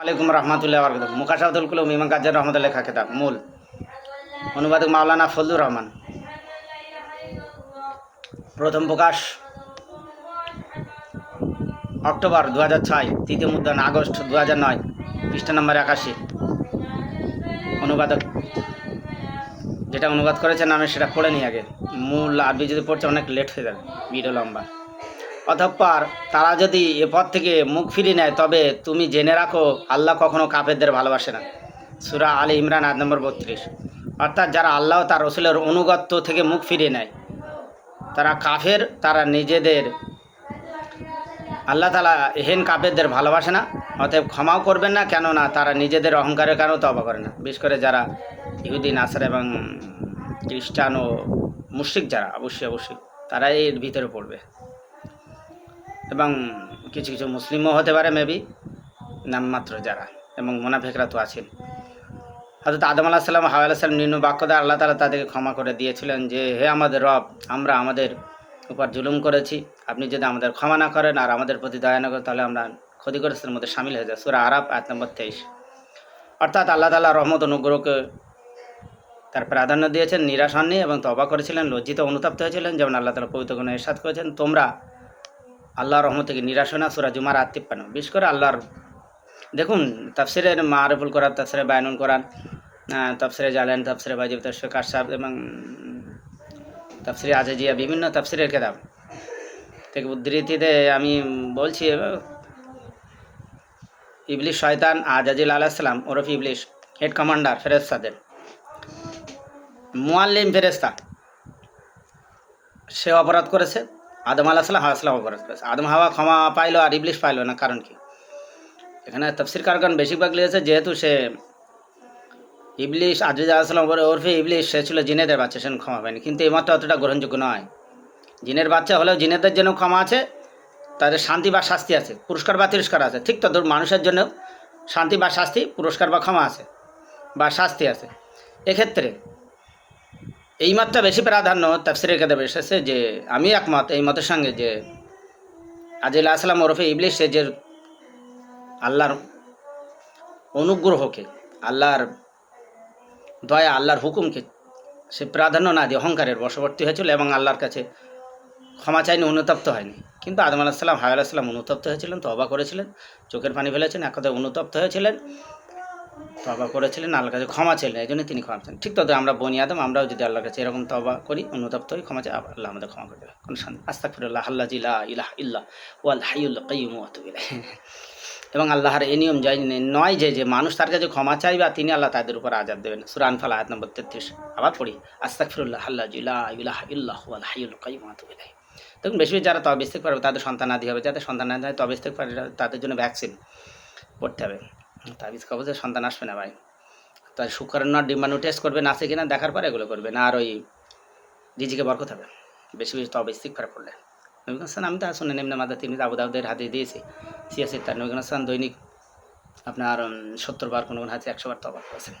আলাইকুম রহমতুল্লাহ বরকত মুখাশাহুল কুলুম ইমাম কাজের রহমতুল্লাহ লেখা খেতাব। মূল। অনুবাদক মাওলানা ফজলুর রহমান। প্রথম প্রকাশ। অক্টোবর দু হাজার ছয়, তৃতীয় মুদ্রণ, আগস্ট দু হাজার নয়, পৃষ্ঠা নম্বর একাশি। অনুবাদক। যেটা অনুবাদ করেছেন, আমি সেটা পড়ে নিই আগে। মূল আরবি যদি পড়ছে, অনেক লেট হয়ে যাবে। ভিডিও লম্বা। অতঃপর তারা যদি এ পথ থেকে মুখ ফিরিয়ে নেয়, তবে তুমি জেনে রাখো, আল্লাহ কখনো কাফেরদের ভালোবাসে না। সুরা আলী ইমরান আট নম্বর বত্রিশ। অর্থাৎ যারা আল্লাহ তার রসুলের অনুগত্য থেকে মুখ ফিরিয়ে নেয়, তারা কাফের, তারা নিজেদের, আল্লাহ তালা হেন কাফেরদের ভালোবাসে না। অতএব ক্ষমাও করবেন না, কেননা তারা নিজেদের অহংকারের কারণেও তবা করে না। বিশেষ করে যারা ইহুদিন আসার এবং খ্রিস্টান ও মুশ্রিক যারা, অবশ্যই অবশ্যই তারা এর ভিতরে পড়বে। এবং কিছু কিছু মুসলিমও হতে পারে মেবি নামমাত্র যারা এবং মোনাফেকরা তো আছেন। হয়তো আদম আলাহ সাল্লাম হাওয়া আলাহ সাল্লাম নিম্ন বাক্য দ্বারা আল্লাহ তালা তাদেরকে ক্ষমা করে দিয়েছিলেন যে, হে আমাদের রব, আমরা আমাদের উপর জুলুম করেছি। আপনি যদি আমাদের ক্ষমা না করেন আর আমাদের প্রতি দয়া না করেন, তাহলে আমরা ক্ষতিগ্রস্তের মধ্যে সামিল হয়ে যায় সুরা আরব আয়াত নম্বর তেইশ। অর্থাৎ আল্লাহ তালা রহমত, অনুগ্রহকে তার প্রাধান্য দিয়েছেন, নিরাশ হননি এবং তবা করেছিলেন, লজ্জিত অনুতপ্ত হয়েছিলেন, যেমন আল্লাহ তালা পবিত্র এরশাদ করেছেন, তোমরা আল্লাহর রহমত থেকে নিরাশ হয় না, সুরা জুমার তিপ্পান্ন। বিশেষ করে আল্লাহর দেখুন, তাফসিরের মারফুল করান তাফসিরে বায়নুল করান তাফসিরে জালেন তাফসিরে বাজিব তাফসিরে কাশাব এবং তাফসিরে আজাজিয়া, বিভিন্ন তাফসিরের কেতাব। থেকে উদ্ধৃতিতে আমি বলছি, ইবলিশ শয়তান আজাজিল আলাহিসাল্লাম ওরফ ইবলিশ, হেড কমান্ডার ফেরেস্তাদের মোয়াল্লিম ফেরেস্তা সে অপরাধ করেছে। আদম আলাহ সাল্লাম হাওয়া করেছে। আদম হাওয়া ক্ষমা পাইলো আর ইবলিশ পাইলো না, কারণ কি? এখানে তফসির কারখান বেশিরভাগ লিখেছে যেহেতু সে ইবলিশ, আজিজ আলাহিসাল্লাম ওরফে ইবলিশ, সে ছিল জিনেদের বাচ্চা, সে ক্ষমা পায়নি। কিন্তু এই মাত্র অতটা গ্রহণযোগ্য নয়। জিনের বাচ্চা হলেও জিনেদের জন্য ক্ষমা আছে, তাদের শান্তি বা শাস্তি আছে, পুরস্কার বা তিরস্কার আছে। ঠিক তত মানুষের জন্য শান্তি বা শাস্তি, পুরস্কার বা ক্ষমা আছে, বা শাস্তি আছে। এক্ষেত্রে এই মাত্রা বেশি প্রাধান্য তাফসিরের কেতাবে এসেছে যে, আমি একমত এই মতের সঙ্গে যে আজিল আসলাম ওরফে ইবলিশ, সে যে আল্লাহর অনুগ্রহকে, আল্লাহর দয়া, আল্লাহর হুকুমকে সে প্রাধান্য না দিয়ে অহংকারের বশবর্তী হয়েছিল এবং আল্লাহর কাছে ক্ষমা চাইনি অনুতপ্ত হয়নি। কিন্তু আদম আলাহিসাল্লাম হায় আলাহিসাল্লাম অনুতপ্ত হয়েছিলেন তবা করেছিলেন, চোখের পানি ফেলেছেন, এক কথায় অনুতপ্ত হয়েছিলেন। তবা করেছিলেন, আল্লাহর কাছে ক্ষমা ছিলেন এই জন্য তিনি ক্ষমা চান। ঠিক তত আমরা বনি আদম, আমরাও যদি আল্লাহর কাছে এরকম তবা করি অনুতপ্ত হই ক্ষমা চাই আল্লাহ আমাদের ক্ষমা করে দেবে কোনো শান্তি আস্তাক ফিরুল্লাহ আল্লাহ জিলা ইলাহ ইল্লাহ কাইয়ুম ওয়াতুবিল্লাহ এবং আল্লাহর এই নিয়ম জয় নয় যে যে মানুষ তার কাছে ক্ষমা চাইবে আর তিনি আল্লাহ তাদের উপর আজাদ দেবেন। সুরান ফাল আয়াত নম্বর তেত্রিশ। আবার পড়ি আস্তাক ফিরুল্লাহ আল্লাহ জিলা ইলাহ ইল্লাহ হাইউল কাইয়ুম ওয়াতুবিল্লাহ দেখুন, বেশি যারা তবেস্তিক পারবে তাদের সন্তান আদি হবে। যাদের সন্তান আদি হয় তবেস্তিক পারে তাদের জন্য ভ্যাকসিন পড়তে হবে। তাবিজ কবজে সন্তান আসবে না ভাই। তাই শুক্রাণু ডিম্বাণু টেস্ট করবেন আছে কিনা দেখার পরে এগুলো করবেন আর ওই ডিজিকে বরকত হবে। বেশি বেশি তবে ইস্তিকফার করলে। নবীন হাসান, আমি তো শুনে নিম্ন মাদা তিনি আবু দাউদের হাতে দিয়েছি সিয়াসি তার। নবীন হাসান দৈনিক আপনার সত্তর বার কোনো কোনো হাতে একশো বার তবা করেছেন।